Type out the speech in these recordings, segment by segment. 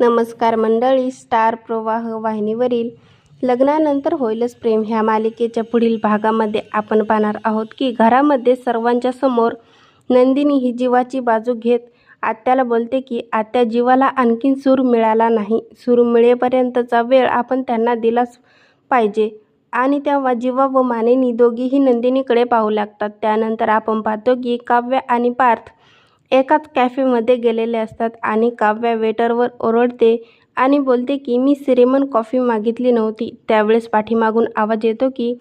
नमस्कार मंडळी स्टार प्रवाह वाहिनीवरील लग्नानंतर होईलच प्रेम. ह्या मालिकेच्या पुढील भागामध्ये आपण पाहणार आहोत की घरामध्ये सर्वांच्या समोर नंदिनी ही जीवाची बाजू घेत आत्याला बोलते की आत्या जीवाला आणखीन सूर मिळाला नाही. सूर मिळेपर्यंतचा वेळ आपण त्यांना दिलाच पाहिजे. आणि तेव्हा जीवा व मानिनी दोघीही नंदिनीकडे पाहू लागतात. त्यानंतर आपण पाहतो की काव्य आणि पार्थ एकाच कॅफेमध्ये गेलेले असतात आणि काव्या वेटरवर ओरडते आणि बोलते की मी सिरेमन कॉफी मागितली नव्हती. त्यावेळेस पाठीमागून आवाज येतो की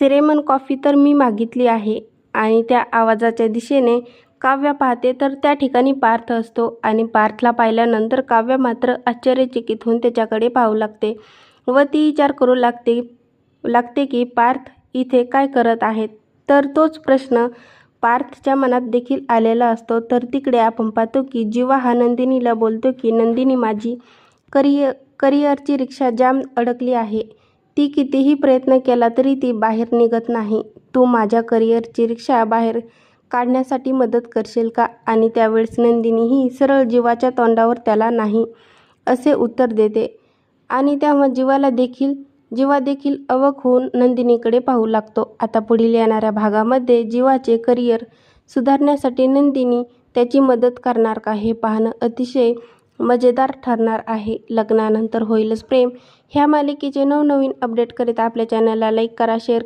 सिरेमन कॉफी तर मी मागितली आहे. आणि त्या आवाजाच्या दिशेने काव्या पाहते तर त्या ठिकाणी पार्थ असतो आणि पार्थला पाहिल्यानंतर काव्या मात्र आश्चर्यचकित होऊन त्याच्याकडे पाहू लागते व ती विचार करू लागते लागते की पार्थ इथे काय करत आहेत? तर तोच प्रश्न पार्थच्या मनात देखील आलेला असतो. तर तिकडे आपण पाहतो की जीवा हा नंदिनीला बोलतो की नंदिनी माझी करिय करिअरची रिक्षा जाम अडकली आहे. ती कितीही प्रयत्न केला तरी ती बाहेर निघत नाही. तू माझ्या करिअरची रिक्षा बाहेर काढण्यासाठी मदत करशील का आणि त्यावेळेस नंदिनीही सरळ जीवाच्या तोंडावर त्याला नाही असे उत्तर देते. आणि तेव्हा जीवाला देखील जीवा देखील अवक होऊन नंदिनीकडे पाहू लागतो. आता पुढील येणाऱ्या भागामध्ये जीवाचे करिअर सुधारण्यासाठी नंदिनी त्याची मदत करणार का हे पाहणं अतिशय मजेदार ठरणार आहे. लग्नानंतर होईलच प्रेम. ह्या मालिकेचे नवनवीन अपडेट करीत आपल्या चॅनलला लाईक करा शेअर